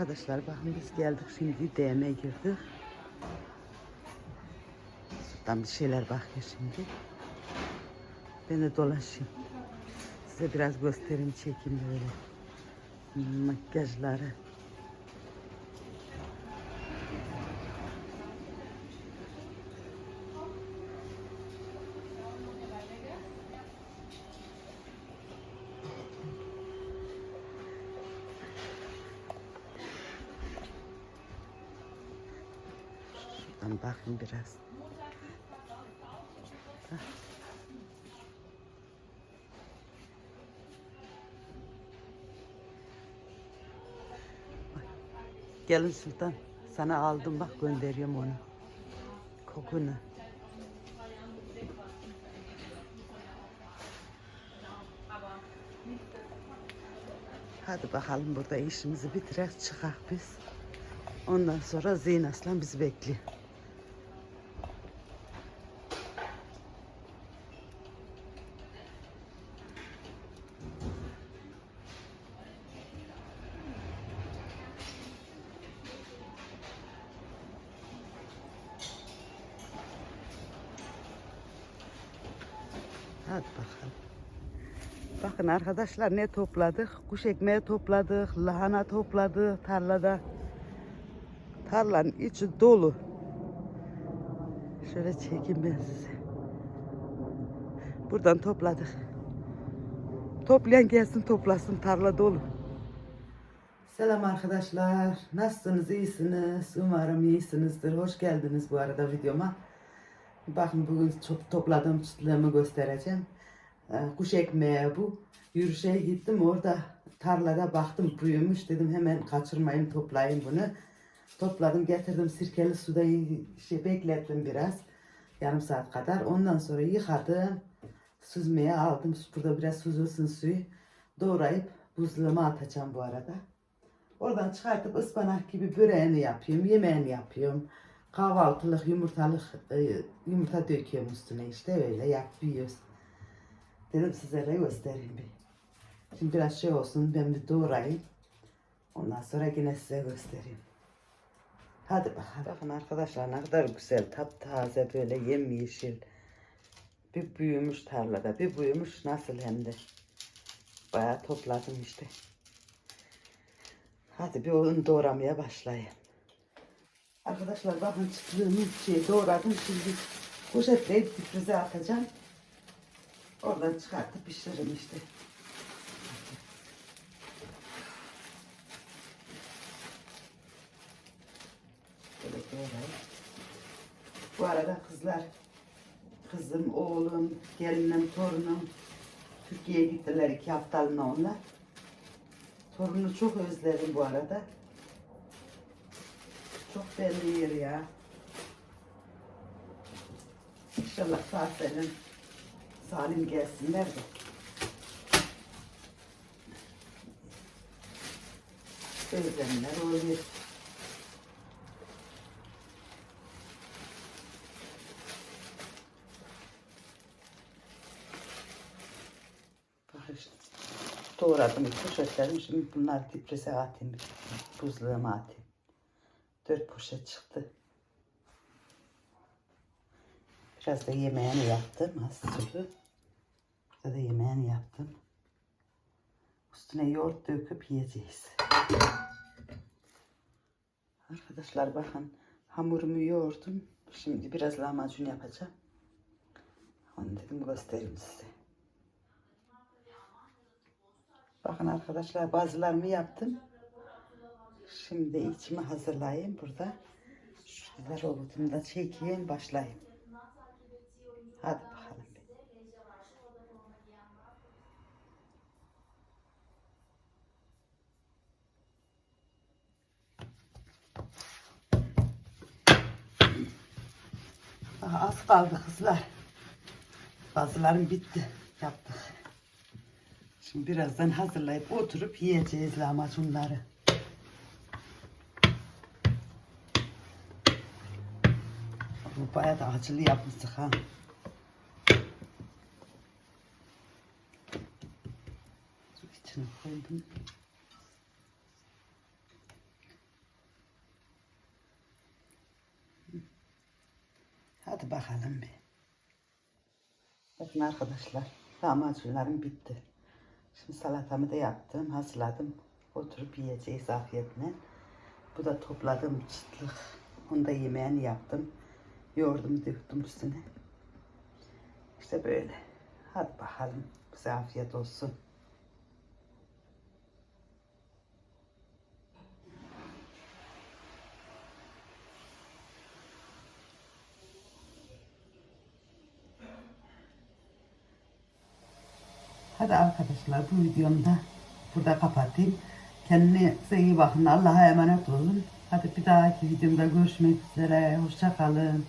Arkadaşlar bakın biz geldik şimdi DM'ye girdik. Şuradan bir şeyler bakıyor şimdi. Ben de dolaşayım. Size biraz göstereyim çekeyim böyle. Makyajları. Şuradan bakın biraz. Gelin Sultan. Sana aldım bak gönderiyorum onu. Kokunu. Hadi bakalım burada işimizi bitirek çıkak biz. Ondan sonra Zeyn Aslan bizi bekliyor. Hadi bakalım. Bakın arkadaşlar ne topladık? Kuş ekmeği topladık, lahana topladık tarlada. Tarlanın içi dolu. Şöyle çekeyim ben size. Buradan topladık. Toplayan gelsin toplasın tarla dolu. Selam arkadaşlar. Nasılsınız? İyisiniz? Umarım iyisinizdir. Hoş geldiniz bu arada videoma. Bakın bugün topladığım çıtlığımı göstereceğim. Kuş ekmeği bu. Yürüyüşe gittim orada tarlada baktım büyümüş dedim hemen kaçırmayayım toplayayım bunu. Topladım getirdim sirkeli suda şey beklettim biraz. Yarım saat kadar. Ondan sonra yıkadım. Süzmeye aldım. Burada biraz süzülsün suyu. Doğrayıp buzluğuma atacağım bu arada. Oradan çıkartıp ıspanak gibi böreğini yapıyorum. Yemeğini yapıyorum. Kahvaltılık yumurtalık e, yumurta döküyorum üstüne işte öyle yapıyoruz. Dedim size de göstereyim bir. Şimdi biraz şey olsun ben bir doğrayayım. Ondan sonra yine size göstereyim. Hadi bakalım. Bakın arkadaşlar ne kadar güzel taptaze böyle yemyeşil. Bir büyümüş tarlada bir büyümüş nasıl hem de. Bayağı topladım işte. Hadi bir onu doğramaya başlayayım. Arkadaşlar bakın çıtlığımı şey doğradım şimdi poşetleyip difrize atacağım. Oradan çıkartıp pişiririm işte. Böyle doğrayayım. Bu arada kızlar, kızım, oğlum, gelinim, torunum Türkiye'ye gittiler iki haftalığına onlar. Torunu çok özledim bu arada. Çok belli yer ya. İnşallah sağ salim gelsinler de. Özlemler oluyor. Doğradım poşetlerim. Şimdi bunları diprese atayım. Buzluğuma atayım. Dört poşet çıktı. Biraz da yemeğini yaptım. Az sütü. Burada da yemeğini yaptım. Üstüne yoğurt döküp yiyeceğiz. Arkadaşlar bakın hamurumu yoğurdum. Şimdi biraz lahmacun yapacağım. Onu dedim göstereyim size. Bakın arkadaşlar bazılarımı yaptım. Şimdi içimi hazırlayayım burada. Şurada robotumda çekeyim başlayayım. Hadi bakalım. Daha az kaldı kızlar. Bazılarım bitti. Yaptık. Şimdi birazdan hazırlayıp oturup yiyeceğiz lahmacunları. Bu bayağı da acılı yapmıştık ha. Su içine koydum. Hadi bakalım bir. Bakın arkadaşlar lahmacunlarım bitti. Şimdi salatamı da yaptım, hazırladım. Oturup yiyeceğiz afiyetle. Bu da topladığım çıtlık. Onu da yemeğini yaptım. Yoğurdum döktüm üstüne. İşte böyle. Hadi bakalım. Bize afiyet olsun. Hadi arkadaşlar bu videomu da burada kapatayım. Kendinize iyi bakın. Allah'a emanet olun. Hadi bir dahaki videomda görüşmek üzere. Hoşça kalın.